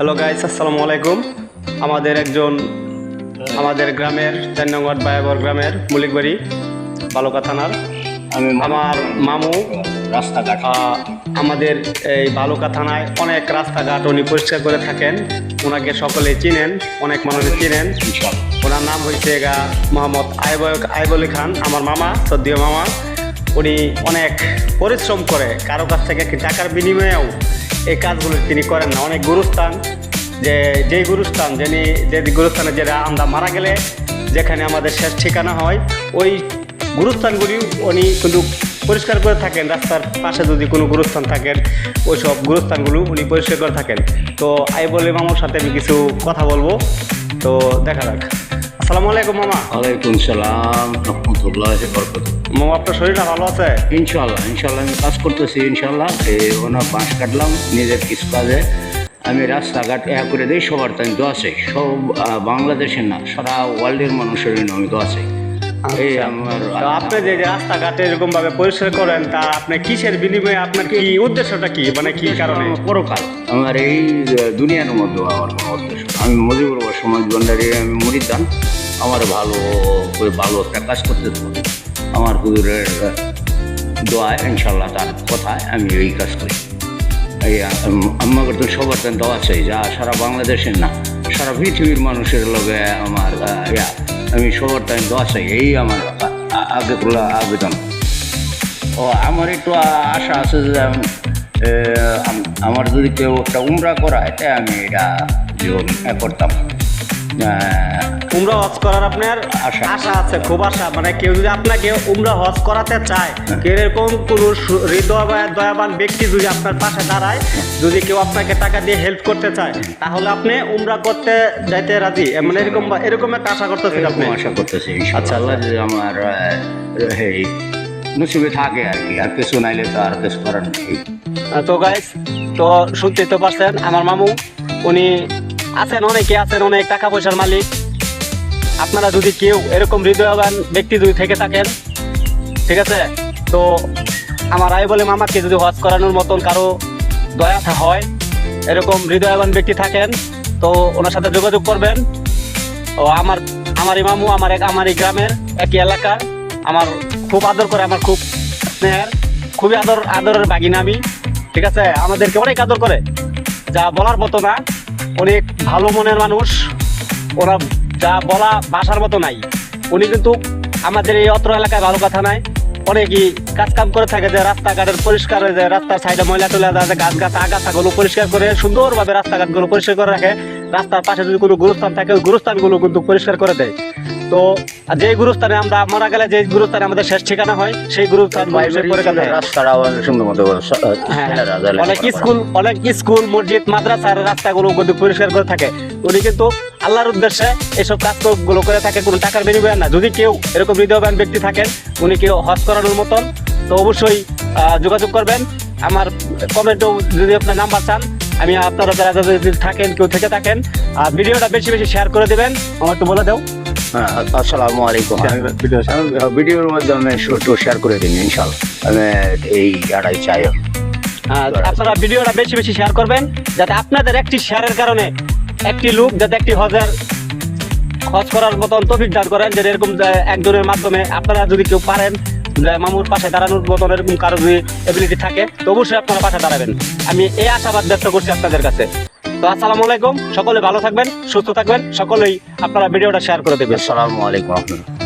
Hello guys আসসালামু আলাইকুম আমাদের একজন আমাদের গ্রামের চার নং ওয়ার্ড বায়াবর গ্রামের মুলিকবাড়ি বালুকা থানার। আমি আমার মামু রাস্তাঘাট। আমাদের এই বালুকা থানায় অনেক রাস্তাঘাট উনি পরিষ্কার করে থাকেন। ওনাকে সকলে চিনেন অনেক মানুষ চিনেন। ওনার নাম হয়েছে গা মোহাম্মদ আইব আইব আলী খান আমার মামা সদ্দীয় মামা। উনি অনেক পরিশ্রম করে কারও কাছ থেকে টাকার বিনিময়েও এই কাজগুলো তিনি করেন না। অনেক গুরুস্থান, যে, যেই গুরুস্থান, যিনি যে গুরুস্থানে যেটা আমরা মারা গেলে, যেখানে আমাদের শেষ ঠিকানা হয়, ওই গুরুস্থানগুলি উনি কিন্তু পরিষ্কার করে থাকেন। রাস্তার পাশে যদি কোনো গুরুস্থান থাকেন ওই সব গুরুস্থানগুলো উনি পরিষ্কার করে থাকেন। তো আইবলি মামার সাথে আমি কিছু কথা বলব। তো দেখা যাক। আসসালামু আলাইকুম মামা। ওয়ালাইকুম সালাম রহমতুল্লাহ বরকত মামা আপনার শরীরটা ভালো আছে? ইনশাল্লাহ ইনশাল্লাহ আমি কাজ করতেছি ইনশাল্লাহ ওনার বাঁশ কাটলাম নিজের কিছু কাজে। আমি রাস্তাঘাট এ করে দিই সবার দোয়া চাই। সব বাংলাদেশের না সারা ওয়ার্ল্ডের মানুষের জন্য আমি দোয়া চাই। এই আমার তো আপনি যে রাস্তাঘাটে এরকম ভাবে পরিষ্কার করেন তা আপনি কিসের বিনিময়ে আপনার কি উদ্দেশ্যটা কি? মানে কি কারণে? পরকাল। আমার এই দুনিয়ার মধ্যে আমার কোনো উদ্দেশ্য। আমি মজিবুর সমাজ ভান্ডারে আমি মরিদান আমার ভালো করে ভালো একটা কাজ করতে দেবো। আমার হুজুরের দোয়ায় ইনশাল্লাহ তার কথায় আমি এই কাজ করি। এই আমাকে তো সবার তো দেওয়া চাই যা সারা বাংলাদেশের না সারা পৃথিবীর মানুষের লগে আমার ইয়া, আমি সবার টাইম আসাই এই আমার আগে খোলা আবেদন ও, আমার একটু আশা আছে যে আমার যদি কেউ একটা উমরা করায়, তাই আমি এটা করতাম। উমরা হজ করার আপনার আশা। আছে খুব আশা। মানে কেউ যদি আপনাকে উমরা হজ করাতে চায় কেউ এরকম কোন হৃদয় দয়াবান ব্যক্তি যদি আপনার পাশে দাঁড়ায় যদি কেউ আপনাকে টাকা দিয়ে হেল্প করতে চায় তাহলে আপনি উমরা করতে যাইতে রাজি। মানে এরকম বা- এরকম একটা আশা করতেছেন আপনি? আশা করতেছি আচ্ছা, আল্লাহ আমার এই নসিবে থাকে আর কি আর কিছু নাইলে তো আর কিছু করার নেই। তো গাইস তো শুনতে তো পারছেন আমার মামু উনি আছেন অনেকে আছেন অনেক টাকা পয়সার মালিক। আপনারা যদি কেউ এরকম হৃদয়বান ব্যক্তি যদি থেকে থাকেন, ঠিক আছে? তো আমার আই বলে মামাকে যদি হজ করানোর মতন কারও দয়া হয়, এরকম হৃদয়বান ব্যক্তি থাকেন, তো ওনার সাথে যোগাযোগ করবেন। ও আমার আমার এই মামু আমার এক, আমার এই গ্রামের একই এলাকার আমার খুব আদর করে, আমার খুব স্নেহের, খুবই আদর, আদরের বাগিনা আমি, ঠিক আছে? আমাদেরকে অনেক আদর করে। যা বলার মতো না, অনেক ভালো মনের মানুষ। ওরা যা বলা ভাষার মতো নাই। উনি কিন্তু আমাদের এই অত্র এলাকায় ভালো কথা নাই। অনেকই কাজ কাম করে থাকে যে রাস্তাঘাটের পরিষ্কার হয়ে যায়, রাস্তার সাইডে ময়লা টয়লা যায় গাছ গাছ আগাছাগুলো পরিষ্কার করে সুন্দরভাবে রাস্তাঘাটগুলো পরিষ্কার করে রাখে। রাস্তার পাশে যদি কোনো গুরুস্থান থাকে ওই গুরুস্থানগুলো কিন্তু পরিষ্কার করে দেয়। তো যে গুরুস্থানে আমরা মারা গেলে যে গুরুস্থানে আমাদের শেষ ঠিকানা হয় সেই গুরুস্থান হ্যাঁ, ছেলেরা যারা অনেক স্কুল অনেক স্কুল মসজিদ মাদ্রাসার রাস্তাগুলো কিন্তু পরিষ্কার করে থাকে। উনি কিন্তু আল্লাহর উদ্দেশ্যে এইসব কাজগুলো করে থাকে কোনো টাকার বিনিময়ে না। যদি কেউ এরকম হৃদয়বান ব্যক্তি থাকেন উনি কেউ হজ করানোর মতন তো অবশ্যই যোগাযোগ করবেন। আমার কমেন্টেও যদি আপনার নাম্বার চান আমি আপনারা যারা যারা থাকেন কেউ থেকে থাকেন আর ভিডিওটা বেশি বেশি শেয়ার করে দেবেন আমার বলে দাও। হ্যাঁ আসসালামু আলাইকুম। ভিডিও ভিডিওর মাধ্যমে একটু শেয়ার করে দিন ইনশাল্লাহ আমি এই আড়াই চাই। আপনারা ভিডিওটা বেশি বেশি শেয়ার করবেন যাতে আপনাদের একটি শেয়ারের কারণে একটি লোক যাতে একটি হজের হজ করার মতন তফিক দান করেন যে এরকম একজনের মাধ্যমে আপনারা যদি কেউ পারেন মামুর পাশে দাঁড়ানোর মতন এরকম কারও যদি এবিলিটি থাকে, তো অবশ্যই আপনারা পাশে দাঁড়াবেন। আমি এই আশাবাদ ব্যক্ত করছি আপনাদের কাছে। তো আসসালামু আলাইকুম, সকলে ভালো থাকবেন, সুস্থ থাকবেন, সকলেই আপনারা ভিডিওটা শেয়ার করে দেবেন। আসসালামু আলাইকুম